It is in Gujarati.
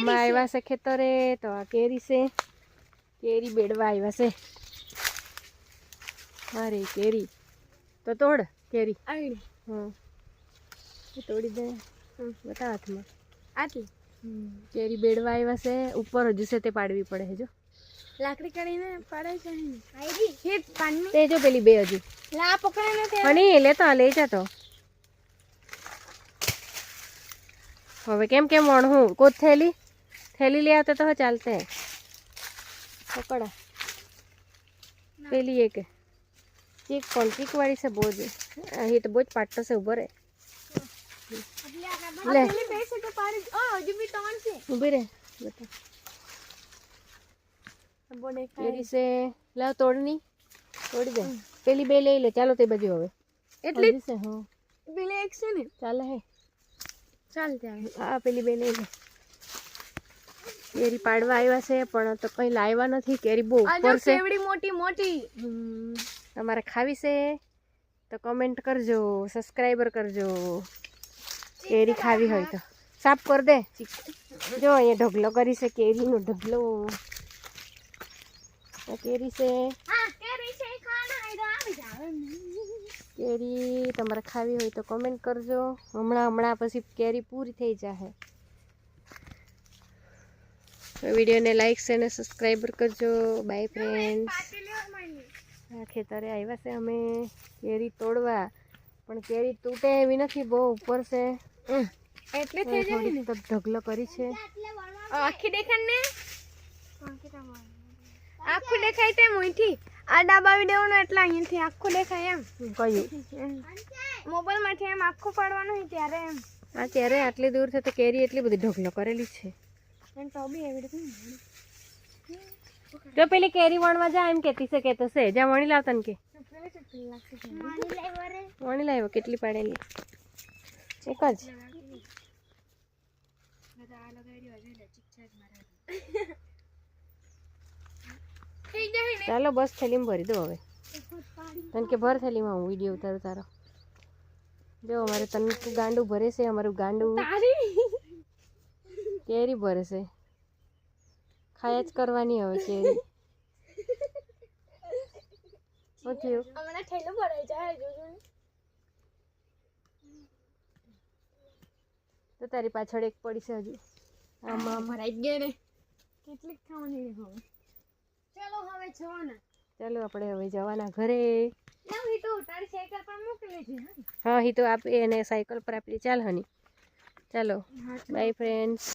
અમે આવ્યા છે ખેતરે તો આ કેરી છે કેરી બેડવા આવ્યા છે અરે કેરી તો તોડ કેરી આવી હં તોડી દે બતા હાથમાં આટલી કેરી બેડવા આવ્યા છે ઉપર હજુ છે તે પાડવી પડે જો લાકડી કાઢીને પાડે છે આવી હે પાણી તે જો પેલી બે હજુ લા પકડે નથી હણી લેતો આ લઈ જાતો હવે કેમ કેમ વણવું કોઈ થેલી થેલી લઈ આવતા તો હવે ચાલતે પકડા પેલી એક ચીક પણ ચીક વાળી છે બહુ જ અહીં તો બહુ જ પાટો છે ઊભો રે લે પેલી બે છે તો પાડી ઓ હજુ બી ત્રણ છે ઊભી રે બતા બોડે કેરી છે લાવ તોડની તોડી દે પેલી બે લઈ લે ચાલો તે બાજુ હવે એટલી હજી છે હા પેલી એક છે ને ચાલે હે ચાલ ત્યાં હા પેલી બે લઈ લે કેરી પાડવા આવ્યા છે પણ તો કંઈ લાવ્યા નથી. કેરી બહુ ઉપર છે. કેવડી મોટી મોટી. તમારે ખાવી છે. તો કમેન્ટ કરજો સબસ્ક્રાઈબર કરજો. કેરી ખાવી હોય તો. સાફ કર દે. જો અહીંયા ઢગલો કરી છે કેરીનો ઢગલો. કેરી છે. કેરી તમારે ખાવી હોય તો કમેન્ટ કરજો. હમણાં હમણાં પછી કેરી પૂરી થઈ જશે વિડીયોને લાઇક છે અને સબસ્ક્રાઈબ કરજો. બાય ફ્રેન્ડ્સ આ ખેતરે આવ્યા છે અમે. કેરી તોડવા. પણ કેરી તૂટે એવી નથી બહુ ઉપર છે. એટલે થઈ જાય તો ઢગલો કરી છે. આખી દેખાડ ને? આખું દેખાય તે મોઈથી આ ડાબાવી દેવાનું એટલે અહીંયાથી આખું દેખાય એમ. કયું મોબાઈલમાંથી એમ આખું પાડવાનું ત્યારે એમ. હા ત્યારે આટલી દૂર છે તો કેરી એટલી બધી ઢગલો કરેલી છે. તો પેલી કેરી વણવા જા એમ કેતી છે કે તો છે જ્યાં વણી લાવતા ને કે. વણી લાવ્યો કેટલી પાડેલી. એક જ. ચાલો બસ થેલીમાં ભરી દો હવે. તને કે ભર થેલીમાં હું વીડિયો ઉતારું તારો. જો અમારે તને ગાંડું ભરે છે અમારું ગાંડું. કેરી ભરશે ખાયા જ કરવાની હવે કેરી. શું થયું હમણાં થેલું ભરાઈ જાય જોજો તો તારી પાછળ એક પડી છે હજુ. આમાં ભરાઈ ગયા ગઈ ને. કેટલીક ખાવાની હવે ચલો હવે જવાના. ચાલો આપણે હવે જવાના ઘરે. હા હી તો આપે એને સાયકલ પર આપી. ચાલ હની. ચાલો. By friends